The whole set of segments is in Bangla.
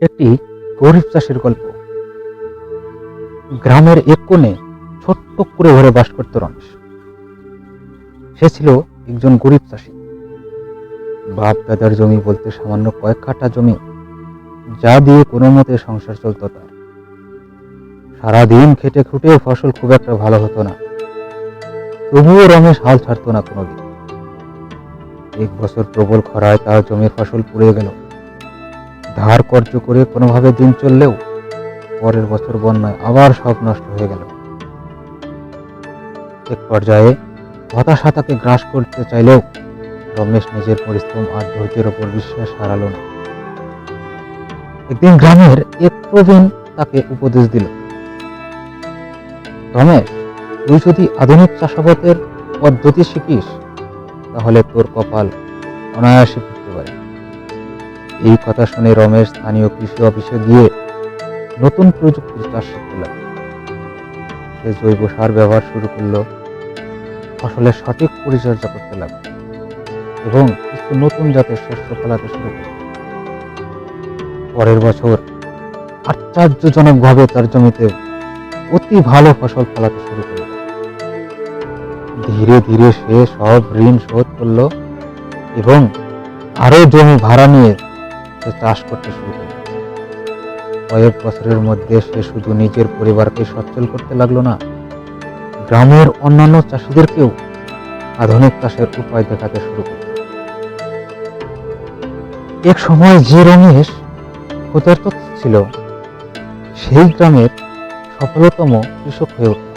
একটি গরিব চাষির গল্প। গ্রামের এক কোণে ছোট্ট করে ঘরে বাস করত রমেশ। সে ছিল একজন গরিব চাষি। বাপ দাদার জমি বলতে সামান্য কয়েক কাঠা জমি, যা দিয়ে কোনো মতে সংসার চলত তার। সারাদিন খেটে খুঁটেও ফসল খুব একটা ভালো হতো না। তবুও রমেশ হাল ছাড়তো না কোনোদিন। এক বছর প্রবল খরায় তার জমির ফসল পুড়ে গেল। ধার কর্য করে কোনোভাবে দিন চললেও পরের বছর বন্যায় আবার সব নষ্ট হয়ে গেল। এক পর্যায়ে হতাশা তাকে গ্রাস করতে চাইলেও রমেশ নিজের পরিশ্রম আর ধৈর্যের ওপর বিশ্বাস হারালো না। একদিন গ্রামের এক প্রবীণ তাকে উপদেশ দিল, রমেশ, তুই যদি আধুনিক চাষাবাদের পদ্ধতি শিখিস, তাহলে তোর কপাল অনায়াসে ফিরতে পারে। এই কথা শুনে রমেশ স্থানীয় কৃষি অফিসে গিয়ে নতুন প্রযুক্তির চাষ শিখতে লাগল। সে জৈব সার ব্যবহার শুরু করল, ফসলের সঠিক পরিচর্যা করতে লাগল এবং কিছু নতুন জাতের শস্য ফলাতে শুরু করল। পরের বছর আশ্চর্যজনকভাবে তার জমিতে অতি ভালো ফসল ফলাতে শুরু করল। ধীরে ধীরে সে সব ঋণ শোধ করল এবং আরও জমি ভাড়া নিয়ে সে চাষ করতে শুরু করল। কয়েক বছরের মধ্যে সে শুধু নিজের পরিবারকে সচ্ছল করতে লাগল না, গ্রামের অন্যান্য চাষিদেরকেও আধুনিক চাষের উপায় দেখাতে শুরু করল। এক সময় যে রমেশ ক্ষুধার্ত ছিল, সেই গ্রামের সফলতম কৃষক হয়ে উঠল।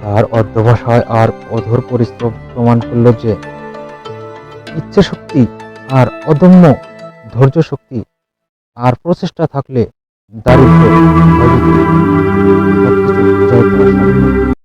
তার অধ্যবসায় আর অধর পরিশ্রম প্রমাণ করল যে ইচ্ছে শক্তি আর অদম্য ধৈর্য শক্তি আর প্রচেষ্টা থাকলে দারিদ্র